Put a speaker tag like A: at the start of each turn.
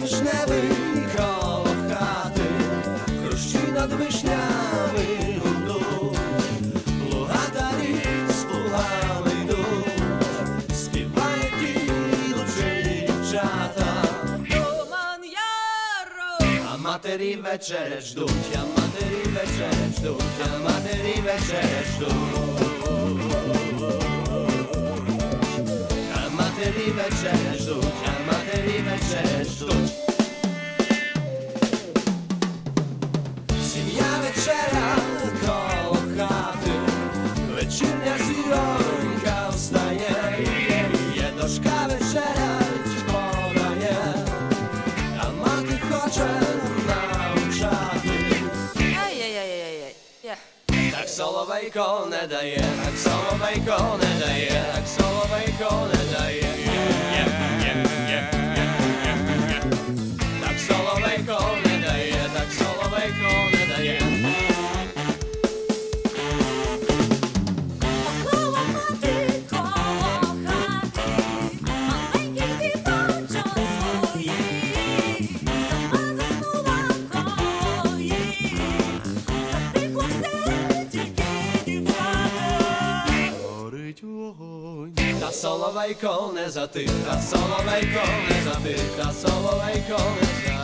A: вишневий коло хати, Крущі над вишнями гудуть, лугатарі з плугами йдуть, співають і лучі дівчата. А матері вечеря ждуть, а матері вечеря ждуть, а матері вечеря ждуть. А матері вечеря ждуть, а так соловейко не дає, так соловейко не та соловейко не затих, та соловейко не затих, та соловейко не затих.